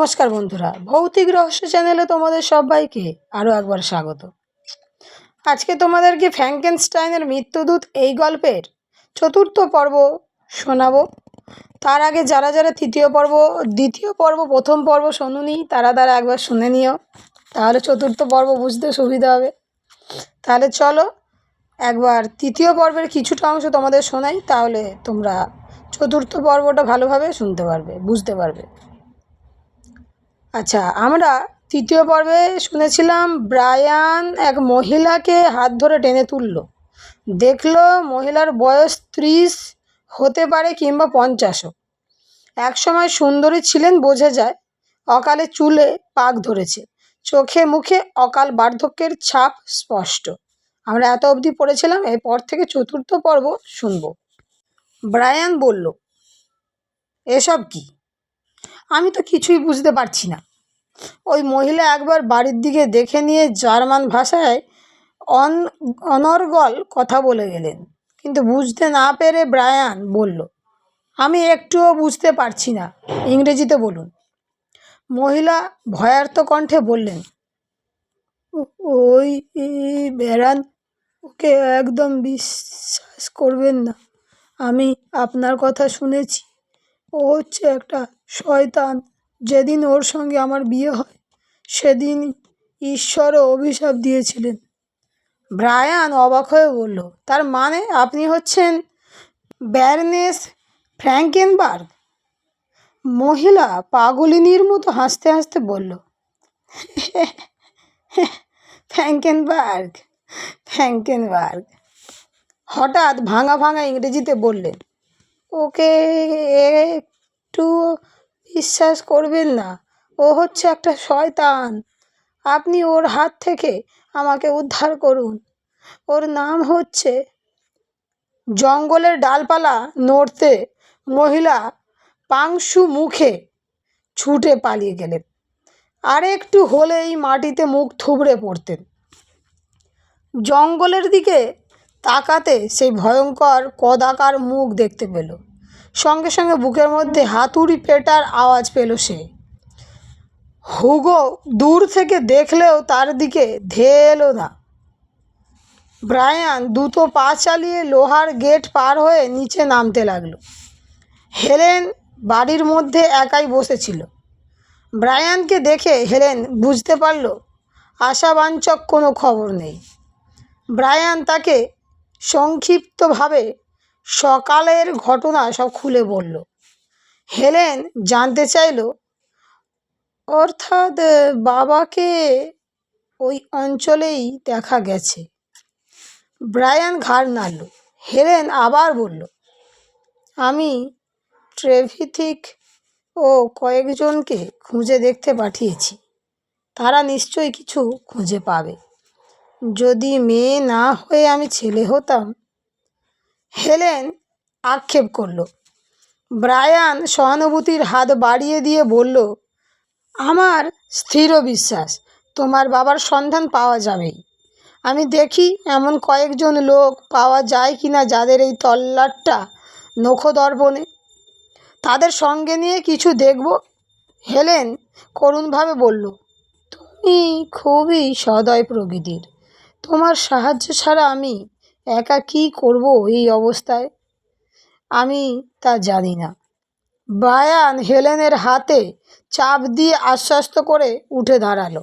নমস্কার বন্ধুরা, ভৌতিক রহস্য চ্যানেলে তোমাদের সবাইকে আরও একবার স্বাগত। আজকে তোমাদেরকে ফ্র্যাঙ্কেনস্টাইনের মৃত্যুদূত এই গল্পের চতুর্থ পর্ব শোনাবো। তার আগে যারা যারা তৃতীয় পর্ব, দ্বিতীয় পর্ব, প্রথম পর্ব শোনুনি, তারা তারা একবার শুনে নিও। তাহলে চতুর্থ পর্ব বুঝতে সুবিধা হবে। তাহলে চলো, একবার তৃতীয় পর্বের কিছুটা অংশ তোমাদের শোনাই, তাহলে তোমরা চতুর্থ পর্বটা ভালোভাবে শুনতে পারবে, বুঝতে পারবে। আচ্ছা আমরা তৃতীয় পর্বে শুনেছিলাম ব্রায়ান এক মহিলাকে হাত ধরে টেনে তুলল। দেখল মহিলার বয়স ত্রিশ, হতে পারে কিংবা পঞ্চাশও একসময় সুন্দরী ছিলেন বোঝা যায়, অকালে চুলে পাক ধরেছে। চোখে মুখে অকাল বার্ধক্যের ছাপ স্পষ্ট। আমরা এত অবধি পড়েছিলাম, এরপর থেকে চতুর্থ পর্ব শুনব। ব্রায়ান বলল, এসব কি? আমি তো কিছুই বুঝতে পারছি না। ওই মহিলা একবার বাড়ির দিকে দেখে নিয়ে জার্মান ভাষায় অন, অনর্গল কথা বলে গেলেন। কিন্তু বুঝতে না পেরে ব্রায়ান বলল, আমি একটুও বুঝতে পারছি না। ইংরেজিতে বলুন। মহিলা ভয়ার্ত কণ্ঠে বললেন "ও- ওই বেড়ান ওকে একদম বিশ্বাস করবেন না। আমি আপনার কথা শুনেছি। ও হচ্ছে একটা শয়তান, যেদিন ওর সঙ্গে আমার বিয়ে হয় সেদিন ঈশ্বরও অভিশাপ দিয়েছিলেন। ব্রায়ান অবাক হয়ে বলল, তার মানে আপনি হচ্ছেন ব্যারনেস ফ্র্যাঙ্কেনবার্গ? মহিলা পাগলিনীর মতো হাসতে হাসতে বলল, ফ্র্যাঙ্কেনবার্গ ফ্র্যাঙ্কেনবার্গ। হঠাৎ ভাঙা ভাঙা ইংরেজিতে বললেন, ওকে একটু বিশ্বাস করবেন না। ও হচ্ছে একটা শয়তান। আপনি ওর হাত থেকে আমাকে উদ্ধার করুন। ওর নাম হচ্ছে জঙ্গলের ডালপালা নড়তে মহিলা পাংশু মুখে ছুটে পালিয়ে গেলেন। আর একটু হলেই মাটিতে মুখ থুবড়ে পড়তেন। জঙ্গলের দিকে তাকাতে সেই ভয়ঙ্কর কদাকার মুখ দেখতে পেল। সঙ্গে সঙ্গে বুকের মধ্যে হাতুড়ি পেটার আওয়াজ পেল সে। হুগো দূর থেকে দেখলেও তার দিকে ধেয়ে এলো না। ব্রায়ান দুটো পা চালিয়ে লোহার গেট পার হয়ে নিচে নামতে লাগল। হেলেন বাড়ির মধ্যে একাই বসেছিল। ব্রায়ানকে দেখে হেলেন বুঝতে পারল, আশাবাঞ্চক কোনো খবর নেই। ব্রায়ান তাকে সংক্ষিপ্তভাবে সকালের ঘটনা সব খুলে বলল। হেলেন জানতে চাইল, অর্থাৎ বাবাকে ওই অঞ্চলেই দেখা গেছে। ব্রায়ান ঘাড় নাড়ল। হেলেন আবার বলল, আমি ট্রেভিথিক ও কয়েকজনকে খুঁজে দেখতে পাঠিয়েছি। তারা নিশ্চয়ই কিছু খুঁজে পাবে। যদি মেয়ে না হয়ে আমি ছেলে হতাম হেলেন আক্ষেপ করল। ব্রায়ান সহানুভূতির হাত বাড়িয়ে দিয়ে বলল, আমার স্থির বিশ্বাস, তোমার বাবার সন্ধান পাওয়া যাবেই। আমি দেখি এমন কয়েকজন লোক পাওয়া যায় কি না যাদের এই তল্লাটটা নখদর্পণে। তাদের সঙ্গে নিয়ে কিছু দেখব? হেলেন করুণভাবে বলল, তুমি খুবই সদয় প্রকৃতির। তোমার সাহায্য ছাড়া আমি একা কী করব এই অবস্থায়? আমি তা জানি না। বায়ান হেলেনের হাতে চাপ দিয়ে আশ্বস্ত করে উঠে দাঁড়াল।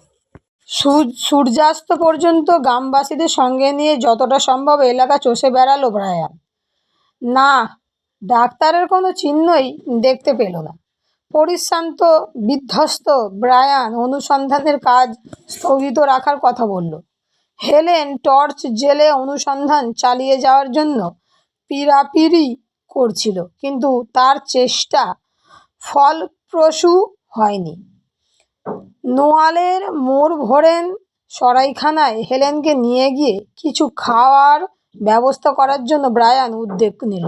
সূর্য সূর্যাস্ত পর্যন্ত গ্রামবাসীদের সঙ্গে নিয়ে যতটা সম্ভব এলাকা চষে বেড়ালো ব্রায়ান। না, ডাক্তারের কোনো চিহ্নই দেখতে পেল না। পরিশ্রান্ত, বিধ্বস্ত ব্রায়ান অনুসন্ধানের কাজ স্থগিত রাখার কথা বলল। হেলেন টর্চ জেলে অনুসন্ধান চালিয়ে যাওয়ার জন্য পিরাপিরি করছিল, কিন্তু তার চেষ্টা ফলপ্রসূ হয়নি। নোয়ালের মোড় ভরেন সরাইখানায় হেলেনকে নিয়ে গিয়ে কিছু খাওয়ার ব্যবস্থা করার জন্য ব্রায়ান উদ্যোগ নিল।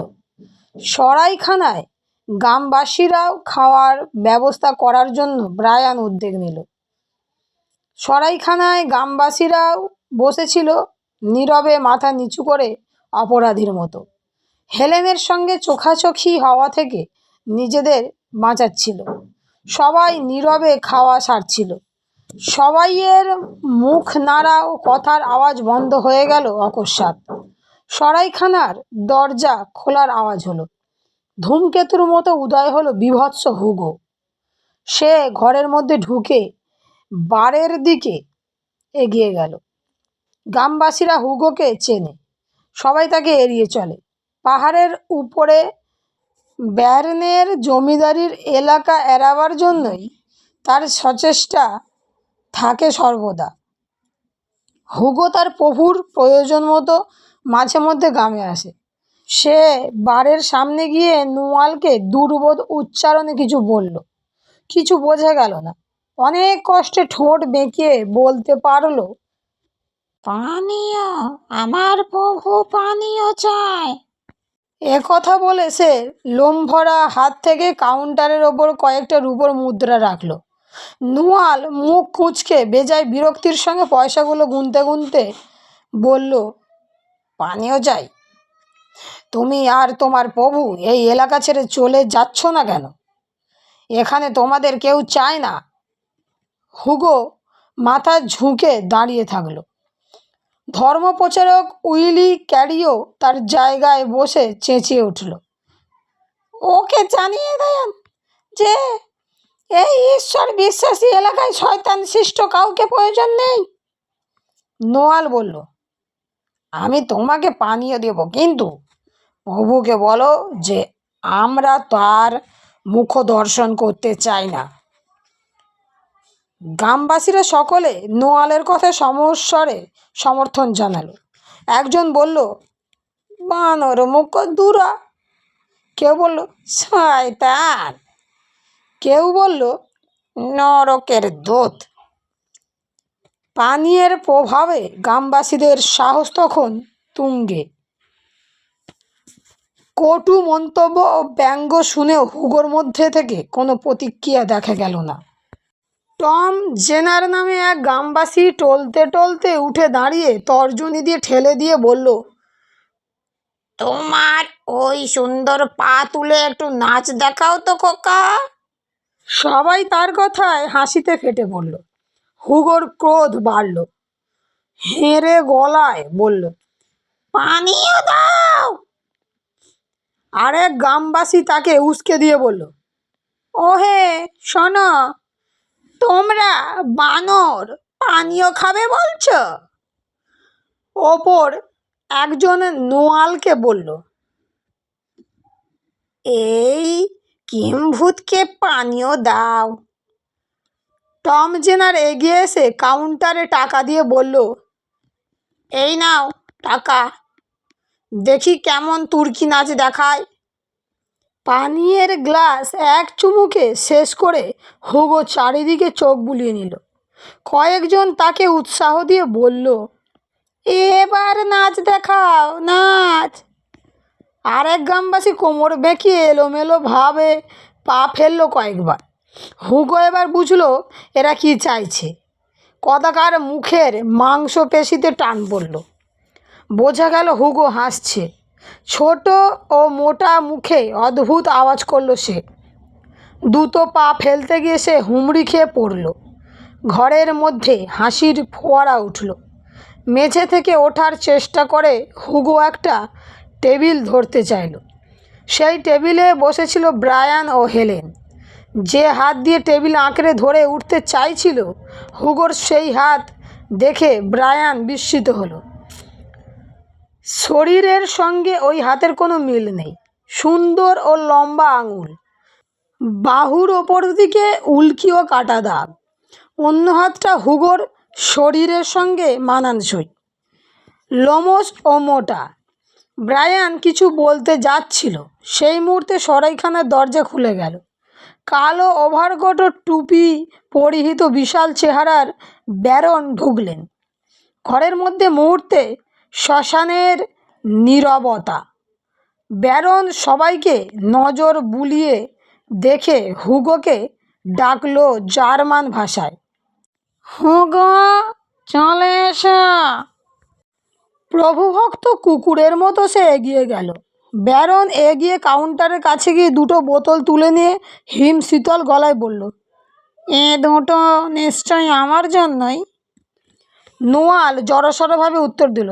সরাইখানায় গ্রামবাসীরাও খাওয়ার ব্যবস্থা করার জন্য ব্রায়ান উদ্যোগ নিল। সরাইখানায় গ্রামবাসীরাও বসেছিল নীরবে মাথা নিচু করে অপরাধীর মতো। হেলেনের সঙ্গে চোখাচোখি হওয়া থেকে নিজেদের বাঁচাচ্ছিল। সবাই নীরবে খাওয়া সারছিল। সবাইয়ের মুখ নাড়া ও কথার আওয়াজ বন্ধ হয়ে গেল অকস্মাৎ। সরাইখানার দরজা খোলার আওয়াজ হলো। ধূমকেতুর মতো উদয় হলো বিভৎস হুগো। সে ঘরের মধ্যে ঢুকে বারের দিকে এগিয়ে গেল। গ্রামবাসীরা হুগোকে চেনে। সবাই তাকে এড়িয়ে চলে। পাহাড়ের উপরে ব্যারনের জমিদারির এলাকা এড়াবার জন্যই তার সচেষ্টা থাকে সর্বদা। হুগো তার প্রভুর প্রয়োজন মতো মাঝে মধ্যে গ্রামে আসে। সে বাড়ির সামনে গিয়ে নোয়ালকে দুর্বোধ উচ্চারণে কিছু বলল। কিছু বোঝা গেল না। অনেক কষ্টে ঠোঁট বেঁকিয়ে বলতে পারল পানীয়, আমার প্রভু পানীয় চায় এ কথা বলে সে লোমভরা হাত থেকে কাউন্টারের ওপর কয়েকটা রূপোর মুদ্রা রাখল। নুয়াল মুখ কুঁচকে বেজায় বিরক্তির সঙ্গে পয়সাগুলো গুনতে গুনতে বলল, পানীয় চাই? তুমি আর তোমার প্রভু এই এলাকা ছেড়ে চলে যাচ্ছ না কেন? এখানে তোমাদের কেউ চায় না? হুগো মাথা ঝুঁকে দাঁড়িয়ে থাকল। ধর্মপ্রচারক উইলি ক্যারিও তার জায়গায় বসে চেঁচিয়ে উঠল। ওকে জানিয়ে দেন যে এই ঈশ্বর বিশ্বাসী এলাকায় শয়তান সৃষ্ট কাউকে প্রয়োজন নেই? নোয়াল বলল, আমি তোমাকে পানীয় দেব, কিন্তু প্রভুকে বলো যে আমরা তার মুখ দর্শন করতে চাই না। গ্রামবাসীরা সকলে নোয়ালের কথা সমস্বরে সমর্থন জানালো। একজন বলল, বানর মুখ দূরা কেউ বলল, শয়তান। কেউ বলল, নরকের দোত। পানীয়ের প্রভাবে গ্রামবাসীদের সাহস তখন তুঙ্গে। কটু মন্তব্য ও ব্যঙ্গ শুনেও হুগোর মধ্যে থেকে কোনো প্রতিক্রিয়া দেখা গেল না। টম জেনার নামে এক গ্রামবাসী টলতে টলতে উঠে দাঁড়িয়ে তর্জনী দিয়ে ঠেলে দিয়ে বলল, তোমার ওই সুন্দর পা তুলে একটু নাচ দেখাও তো খোকা। সবাই তার কথায় হাসিতে ফেটে পড়ল। হুগোর ক্রোধ বাড়ল। হেঁড়ে গলায় বলল পানীয় দাও। আরেক গ্রামবাসী তাকে উস্কে দিয়ে বলল, ওহে, শোনো তোমরা বানর পানীয় খাবে বলছ? ওপর একজন নোয়ালকে বলল, এই কিমভূতকে পানীয় দাও। টম জেনার এগিয়ে এসে কাউন্টারে টাকা দিয়ে বলল, এই নাও টাকা। দেখি কেমন তুর্কি নাচ দেখায়। পানীয়ের গ্লাস এক চুমুকে শেষ করে হুগো চারিদিকে চোখ বুলিয়ে নিল। কয়েকজন তাকে উৎসাহ দিয়ে বলল, এবার নাচ দেখাও, নাচ। আরেক গ্রামবাসী কোমর বেঁকিয়ে এলোমেলো ভাবে পা ফেলল কয়েকবার। হুগো এবার বুঝলো এরা কি চাইছে। কদাকার মুখের মাংসপেশিতে টান পড়ল। বোঝা গেল হুগো হাসছে। ছোট ও মোটা মুখে অদ্ভুত আওয়াজ করল সে। দুটো পা ফেলতে গিয়ে সে হুমড়ি খেয়ে পড়ল। ঘরের মধ্যে হাসির ফোয়ারা উঠল। মেঝে থেকে ওঠার চেষ্টা করে হুগো একটা টেবিল ধরতে চাইল। সেই টেবিলে বসেছিল ব্রায়ান ও হেলেন। যে হাত দিয়ে টেবিল আঁকড়ে ধরে উঠতে চাইছিল, হুগোর সেই হাত দেখে ব্রায়ান বিস্মিত হলো। শরীরের সঙ্গে ওই হাতের কোনো মিল নেই। সুন্দর ও লম্বা আঙুল। বাহুর ওপর দিকে উল্কি ও কাটা দাগ। অন্য হাতটা হুগোর শরীরের সঙ্গে মানানসই। লোমস ও মোটা। ব্রায়ান কিছু বলতে যাচ্ছিল। সেই মুহূর্তে সরাইখানার দরজা খুলে গেল। কালো ওভারকোট ও টুপি পরিহিত বিশাল চেহারার ব্যারন ঢুকলেন। ঘরের মধ্যে মুহূর্তে শ্মশানের নীরবতা। ব্যারন সবাইকে নজর বুলিয়ে দেখে হুগোকে ডাকলো জার্মান ভাষায়। হুগো, চলে প্রভুভক্ত কুকুরের মতো সে এগিয়ে গেল। ব্যারন এগিয়ে কাউন্টারের কাছে গিয়ে দুটো বোতল তুলে নিয়ে হিম শীতল গলায় বলল, এ দুটো নিশ্চয়ই আমার জন্যই। নোয়াল জড়সড়ভাবে উত্তর দিল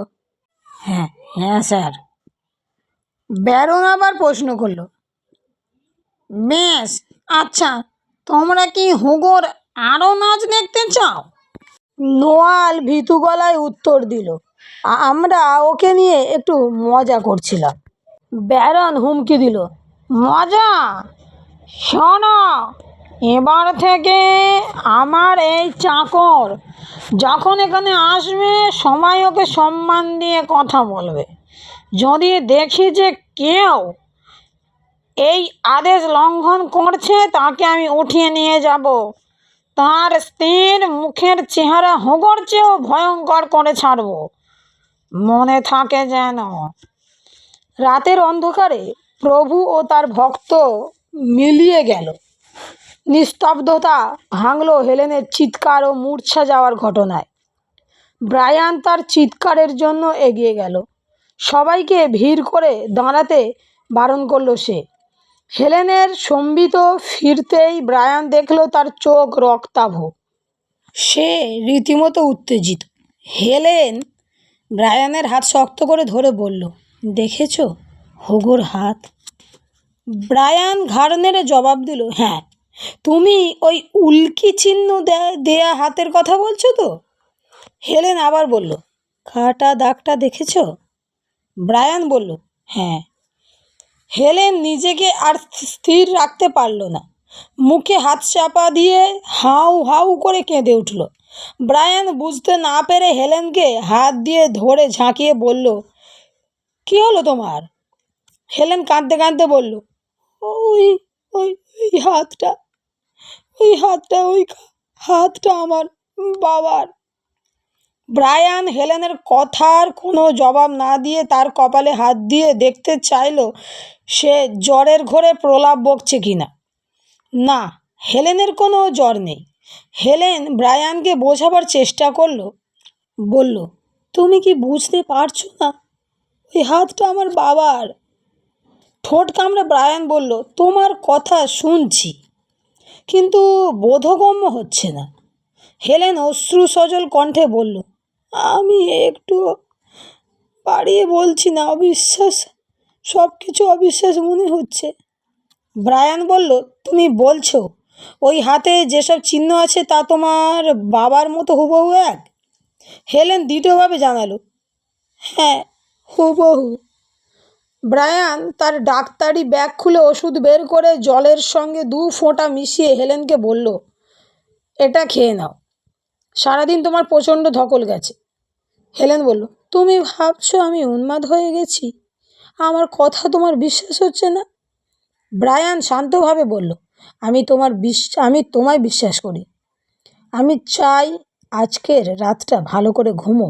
হ্যাঁ হ্যাঁ স্যার। ব্যারন আবার প্রশ্ন করল। বেশ আচ্ছা তোমরা কি হুগোর আরও নাচ দেখতে চাও? নোয়াল ভীতু গলায় উত্তর দিল আমরা ওকে নিয়ে একটু মজা করছিলাম। ব্যারন হুমকি দিল, মজা? শোনো এবার থেকে আমার এই চাকর যখন এখানে আসবে, সবাই ওকে সম্মান দিয়ে কথা বলবে। যদি দেখি যে কেউ এই আদেশ লঙ্ঘন করছে, তাকে আমি উঠিয়ে নিয়ে যাব। তার স্ত্রীর মুখের চেহারা হোগর চেয়েও ভয়ঙ্কর করে ছাড়ব। মনে থাকে যেন রাতের অন্ধকারে প্রভু ও তার ভক্ত মিলিয়ে গেল। নিস্তব্ধতা ভাঙল হেলেনের চিৎকার ও মূর্ছা যাওয়ার ঘটনায়। ব্রায়ান তার চিৎকারের জন্য এগিয়ে গেল। সবাইকে ভিড় করে দাঁড়াতে বারণ করল সে। হেলেনের সম্বিত ফিরতেই ব্রায়ান দেখল তার চোখ রক্তাভ। সে রীতিমতো উত্তেজিত। হেলেন ব্রায়ানের হাত শক্ত করে ধরে বলল, দেখেছ হোগোর হাত? ব্রায়ান ঘাড় নেড়ে জবাব দিল হ্যাঁ। তুমি ওই উল্কি চিহ্ন দেয়া হাতের কথা বলছো তো? হেলেন আবার বলল কাটা দাগটা দেখেছ? ব্রায়ান বলল হ্যাঁ। হেলেন নিজেকে আর স্থির রাখতে পারল না। মুখে হাত চাপা দিয়ে হাউ হাউ করে কেঁদে উঠল। ব্রায়ান বুঝতে না পেরে হেলেনকে হাত দিয়ে ধরে ঝাঁকিয়ে বলল, কি হলো তোমার? হেলেন কাঁদতে কাঁদতে বলল ওই ওই হাতটা ওই হাতটা ওই হাতটা আমার বাবার। ব্রায়ান হেলেনের কথার কোনো জবাব না দিয়ে তার কপালে হাত দিয়ে দেখতে চাইলো, সে জ্বরের ঘোরে প্রলাপ বকছে কিনা। না না, হেলেনের কোনো জ্বর নেই। হেলেন ব্রায়ানকে বোঝাবার চেষ্টা করল, বলল, তুমি কি বুঝতে পারছ না? ওই হাতটা আমার বাবার। ঠোঁট কামড়ে ব্রায়ান বলল, তোমার কথা শুনছি। কিন্তু বোধগম্য হচ্ছে না। হেলেন অশ্রু সজল কণ্ঠে বলল, আমি একটু বাড়িয়ে বলছি না, অবিশ্বাস সব কিছু অবিশ্বাস মনে হচ্ছে। ব্রায়ান বলল, তুমি বলছো, ওই হাতে যেসব চিহ্ন আছে তা তোমার বাবার মতো হুবহু এক? হেলেন দ্বিতীয়ভাবে জানালো হ্যাঁ হুবহু। ব্রায়ান তার ডাক্তারি ব্যাগ খুলে ওষুধ বের করে জলের সঙ্গে দু ফোঁটা মিশিয়ে হেলেনকে বলল, এটা খেয়ে নাও। সারাদিন তোমার প্রচণ্ড ধকল গেছে। হেলেন বলল, তুমি ভাবছ আমি উন্মাদ হয়ে গেছি? আমার কথা তোমার বিশ্বাস হচ্ছে না? ব্রায়ান শান্তভাবে বলল, আমি তোমার বিশ্বাস আমি তোমায় বিশ্বাস করি। আমি চাই আজকের রাতটা ভালো করে ঘুমো।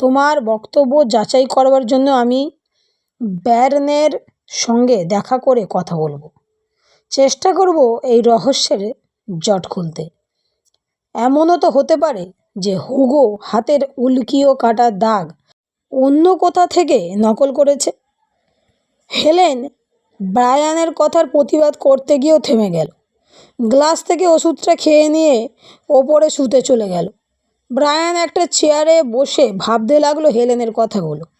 তোমার বক্তব্য যাচাই করবার জন্য আমি ব্যারনের সঙ্গে দেখা করে কথা বলব। চেষ্টা করব এই রহস্যের জট খুলতে। এমনও তো হতে পারে যে হুগো হাতের উল্কিও কাটা দাগ অন্য কোথা থেকে নকল করেছে। হেলেন ব্রায়ানের কথার প্রতিবাদ করতে গিয়েও থেমে গেল। গ্লাস থেকে ওষুধটা খেয়ে নিয়ে ওপরে শুতে চলে গেল। ব্রায়ান একটা চেয়ারে বসে ভাবতে লাগল হেলেনের কথাগুলো।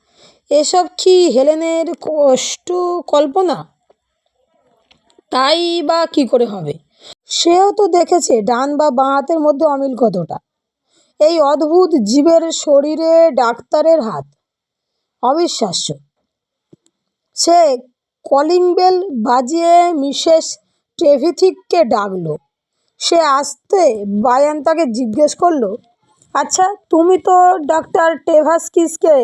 এসব কি হেলেনের কষ্ট কল্পনা? তাই বা কি করে হবে? সেও তো দেখেছে ডান বা বাঁ হাতের মধ্যে অমিল কতটা। এই অদ্ভুত জীবের শরীরে ডাক্তারের হাত। অবিশ্বাস্য। সে কলিং বেল বাজিয়ে মিসেস ট্রেভিথিককে ডাকলো। সে আসতে বায়ান তাকে জিজ্ঞেস করল আচ্ছা তুমি তো ডাক্তার টেভাস্কিসকে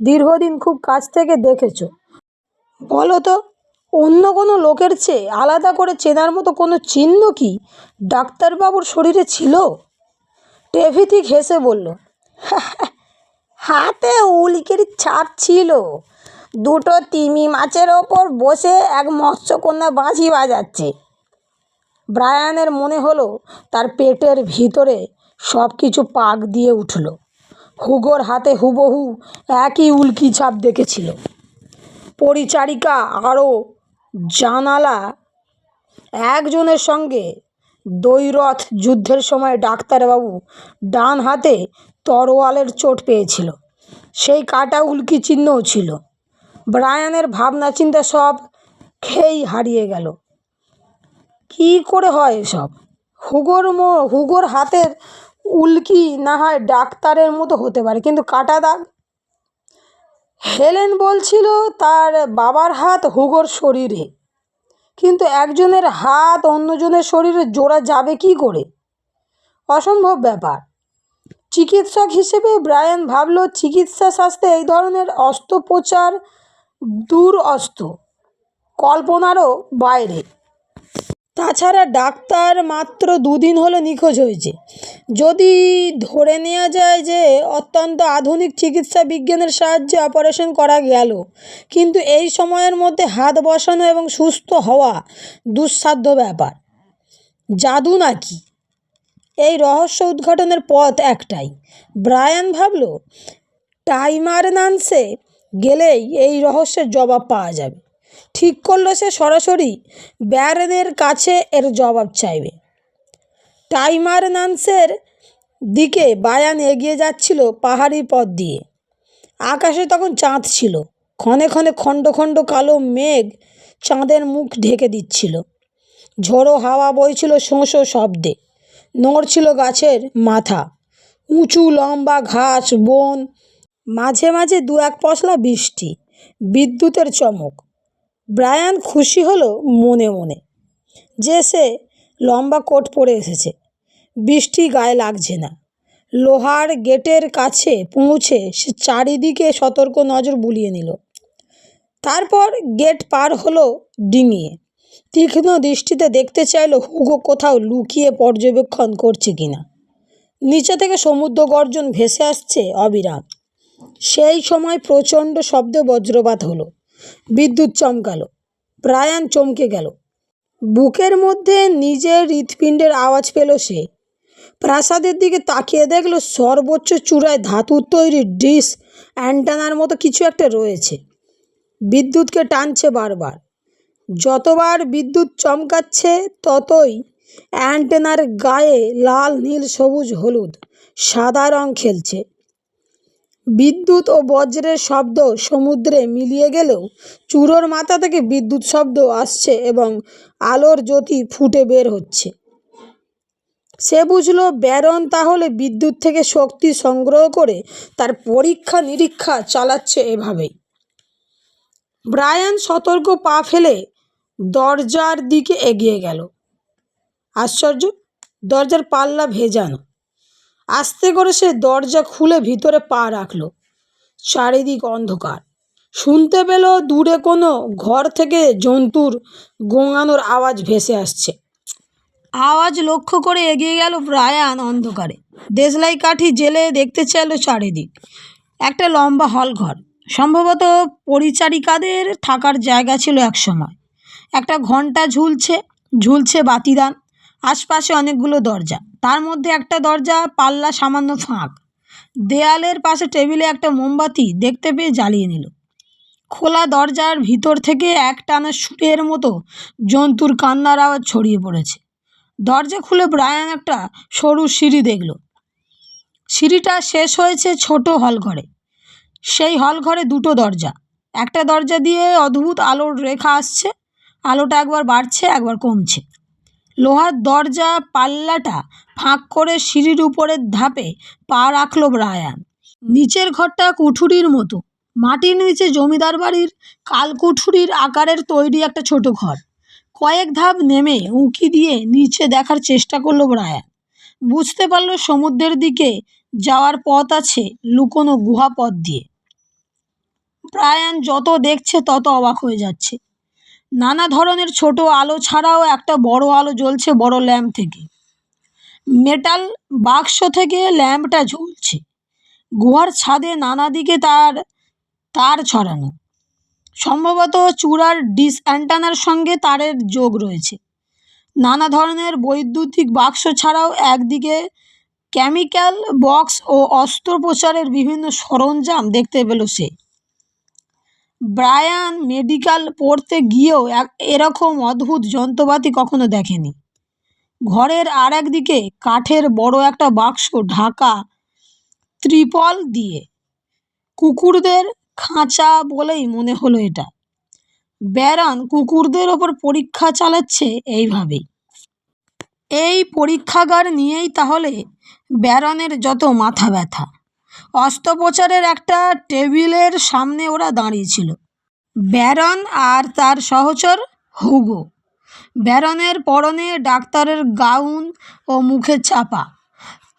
দীর্ঘদিন খুব কাছ থেকে দেখেছ। বলো তো, অন্য কোনো লোকের চেয়ে আলাদা করে চেনার মতো কোনো চিহ্ন কি ডাক্তারবাবুর শরীরে ছিল? টেভিথিক হেসে বলল, হাতে উল্কির ছাপ ছিল। দুটো তিমি মাছের ওপর বসে এক মৎস্যকন্যা বাঁশি বাজাচ্ছে। ব্রায়ানের মনে হলো তার পেটের ভিতরে সব কিছু পাক দিয়ে উঠল। হুগোর হাতে হুবহু একই উল্কি ছাপ দেখেছিল। পরিচারিকা আরও জানালা একজনের সঙ্গে দ্বৈরথ যুদ্ধের সময় ডাক্তারবাবু ডান হাতে তরোয়ালের চোট পেয়েছিল। সেই কাটা উল্কি চিহ্নও ছিল। ব্রায়ানের ভাবনা চিন্তা সব খেয়েই হারিয়ে গেল। কী করে হয় এসব? হুগোর মো হুগোর হাতের উল্কি না হয় ডাক্তারের মতো হতে পারে, কিন্তু কাটা দাগ। হেলেন বলছিল, তার বাবার হাত হুগোর শরীরে, কিন্তু একজনের হাত অন্যজনের শরীরে জোড়া যাবে কি করে? অসম্ভব ব্যাপার। চিকিৎসক হিসেবে ব্রায়ান ভাবল, চিকিৎসা শাস্ত্রে এই ধরনের অস্ত্রোপচার দূর অস্ত্র কল্পনারও বাইরে। তাছাড়া ডাক্তার মাত্র দুদিন হলো নিখোঁজ হয়েছে। যদি ধরে নেওয়া যায় যে অত্যন্ত আধুনিক চিকিৎসা বিজ্ঞানের সাহায্যে অপারেশন করা গেল, কিন্তু এই সময়ের মধ্যে হাত বসানো এবং সুস্থ হওয়া দুঃসাধ্য ব্যাপার। জাদু নাকি? এই রহস্য উদ্ঘাটনের পথ একটাই। ব্রায়ান ভাবল টাইমারনান্সে গেলেই এই রহস্যের জবাব পাওয়া যাবে। ঠিক করল সে সরাসরি। ব্যারেনের কাছে এর জবাব চাইবে। টাইমারনান্সের দিকে বায়ান এগিয়ে যাচ্ছিল পাহাড়ি পথ দিয়ে। আকাশে তখন চাঁদ ছিল। ক্ষণে ক্ষণে খণ্ড খণ্ড কালো মেঘ চাঁদের মুখ ঢেকে দিচ্ছিল। ঝোড়ো হাওয়া বইছিল শোঁ শোঁ শব্দে। নড়ছিল গাছের মাথা। উঁচু লম্বা ঘাস, বন। মাঝে মাঝে দু এক পশলা বৃষ্টি। বিদ্যুতের চমক। ব্রায়ান খুশি হলো মনে মনে যে সে লম্বা কোট পরে এসেছে। বৃষ্টি গায়ে লাগছে না। লোহার গেটের কাছে পৌঁছে সে চারিদিকে সতর্ক নজর বুলিয়ে নিল। তারপর গেট পার হলো ডিঙিয়ে। তীক্ষ্ণ দৃষ্টিতে দেখতে চাইলো হুগো কোথাও লুকিয়ে পর্যবেক্ষণ করছে কিনা। নিচে থেকে সমুদ্র গর্জন ভেসে আসছে অবিরাম। সেই সময় প্রচণ্ড শব্দে বজ্রপাত হলো। বিদ্যুৎ চমকালো। ব্রায়ান চমকে গেল। বুকের মধ্যে নিজের হৃৎপিণ্ডের আওয়াজ পেল সে। প্রাসাদের দিকে তাকিয়ে দেখল সর্বোচ্চ চূড়ায় ধাতুর তৈরি ডিস অ্যান্টানার মতো কিছু একটা রয়েছে। বিদ্যুৎকে টানছে বারবার। যতবার বিদ্যুৎ চমকাচ্ছে, ততই অ্যান্টেনার গায়ে লাল, নীল, সবুজ, হলুদ, সাদা রং খেলছে। বিদ্যুৎ ও বজ্রের শব্দ সমুদ্রে মিলিয়ে গেলেও চূড়োর মাথা থেকে বিদ্যুৎ শব্দ আসছে এবং আলোর জ্যোতি ফুটে বের হচ্ছে। সে বুঝলো, ব্যারন তাহলে বিদ্যুৎ থেকে শক্তি সংগ্রহ করে তার পরীক্ষা নিরীক্ষা চালাচ্ছে এভাবেই। ব্রায়ান সতর্ক পা ফেলে দরজার দিকে এগিয়ে গেল। আশ্চর্য, দরজার পাল্লা ভেজানো আস্তে করে সে দরজা খুলে ভিতরে পা রাখল। চারিদিক অন্ধকার। শুনতে পেল দূরে কোনো ঘর থেকে জন্তুর গোঙানোর আওয়াজ ভেসে আসছে। আওয়াজ লক্ষ্য করে এগিয়ে গেল ব্রায়ান অন্ধকারে। দেশলাই কাঠি জেলে দেখতে চাইলো চারিদিক। একটা লম্বা হল ঘর সম্ভবত পরিচারিকাদের থাকার জায়গা ছিল এক সময়। একটা ঘণ্টা ঝুলছে ঝুলছে বাতিদান। আশপাশে অনেকগুলো দরজা। তার মধ্যে একটা দরজা, পাল্লা, সামান্য ফাঁক। দেয়ালের পাশে টেবিলে একটা মোমবাতি দেখতে পেয়ে জ্বালিয়ে নিল। খোলা দরজার ভিতর থেকে এক টানা সুরের মতো জন্তুর কান্নার আওয়াজ ছড়িয়ে পড়েছে। দরজা খুলে ব্রায়ান একটা সরু সিঁড়ি দেখল। সিঁড়িটা শেষ হয়েছে ছোট হল ঘরে সেই হল ঘরে দুটো দরজা। একটা দরজা দিয়ে অদ্ভুত আলোর রেখা আসছে। আলোটা একবার বাড়ছে, একবার কমছে। লোহার দরজা, পাল্লাটা ফাঁক করে সিঁড়ির উপরের ধাপে পা রাখল ব্রায়ান নিচের ঘরটা কুঠুরির মতো। মাটির নিচে জমিদার বাড়ির কালকুঠুরির আকারের তৈরি একটা ছোট ঘর। কয়েক ধাপ নেমে উঁকি দিয়ে নিচে দেখার চেষ্টা করল ব্রায়ান বুঝতে পারল সমুদ্রের দিকে যাওয়ার পথ আছে লুকোনো গুহা পথ দিয়ে। ব্রায়ান যত দেখছে তত অবাক হয়ে যাচ্ছে। নানা ধরনের ছোট আলো ছাড়াও একটা বড় আলো জ্বলছে বড় ল্যাম্প থেকে। মেটাল বাক্স থেকে ল্যাম্পটা ঝুলছে। গুহার ছাদে নানা দিকে তার তার ছড়ানো। সম্ভবত চূড়ার ডিস অ্যান্টানার সঙ্গে তারের যোগ রয়েছে। নানা ধরনের বৈদ্যুতিক বাক্স ছাড়াও একদিকে কেমিক্যাল বক্স ও অস্ত্রোপচারের বিভিন্ন সরঞ্জাম দেখতে পেল সে। ব্রায়ান মেডিকেল পড়তে গিয়েও এক, এরকম অদ্ভুত যন্ত্রপাতি কখনো দেখেনি। ঘরের আর একদিকে কাঠের বড় একটা বাক্স ঢাকা ত্রিপল দিয়ে। কুকুরদের খাঁচা বলেই মনে হলো এটা। ব্যারন কুকুরদের ওপর পরীক্ষা চালাচ্ছে এইভাবেই। এই পরীক্ষাগার নিয়েই তাহলে ব্যারনের যত মাথা ব্যথা। অস্ত্রোপচারের একটা টেবিলের সামনে ওরা দাঁড়িয়েছিল ব্যারন আর তার সহচর হুগো। ব্যারনের পরনে ডাক্তারের গাউন ও মুখে চাপা।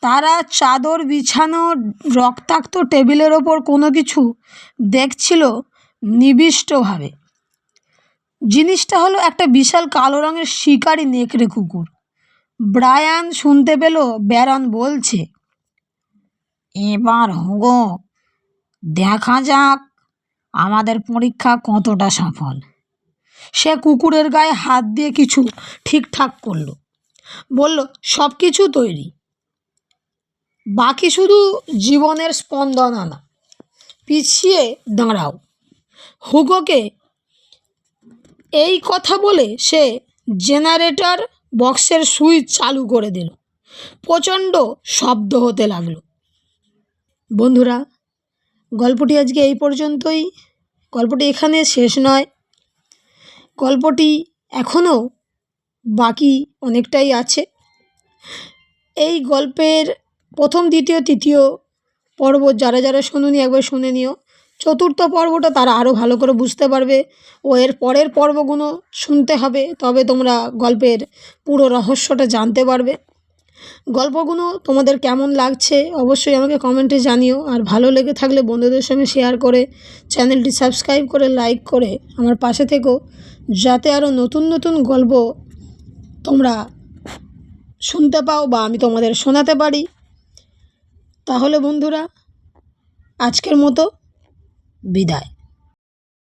তারা চাদর বিছানো, রক্তাক্ত টেবিলের ওপর কোনো কিছু দেখছিল নিবিষ্টভাবে। জিনিসটা হলো একটা বিশাল কালো রঙের শিকারি নেকড়ে কুকুর। ব্রায়ান শুনতে পেল ব্যারন বলছে এবার হুগো দেখা যাক আমাদের পরীক্ষা কতটা সফল। সে কুকুরের গায়ে হাত দিয়ে কিছু ঠিকঠাক করল। বলল সব কিছু তৈরি। বাকি শুধু জীবনের স্পন্দন আনা। পিছিয়ে দাঁড়াও। হুগোকে এই কথা বলে সে জেনারেটর বক্সের সুইচ চালু করে দিল। প্রচণ্ড শব্দ হতে লাগল। বন্ধুরা, গল্পটি আজকে এই পর্যন্তই। গল্পটি এখানে শেষ নয়। গল্পটি এখনও বাকি অনেকটাই আছে। এই গল্পের প্রথম, দ্বিতীয়, তৃতীয় পর্ব যারা যারা শুনুনি, একবার শুনে নিও। চতুর্থ পর্বটা তারা আরও ভালো করে বুঝতে পারবে। ও এর পরের পর্বগুলো শুনতে হবে, তবে তোমরা গল্পের পুরো রহস্যটা জানতে পারবে। গল্পগুলো তোমাদের কেমন লাগছে অবশ্যই আমাকে কমেন্টে জানিও। আর ভালো লেগে থাকলে বন্ধুদের সঙ্গে শেয়ার করে চ্যানেলটি সাবস্ক্রাইব করে লাইক করে আমার পাশে থেকো, যাতে আরও নতুন নতুন গল্প তোমরা শুনতে পাও বা আমি তোমাদের শোনাতে পারি। তাহলে বন্ধুরা, আজকের মতো বিদায়।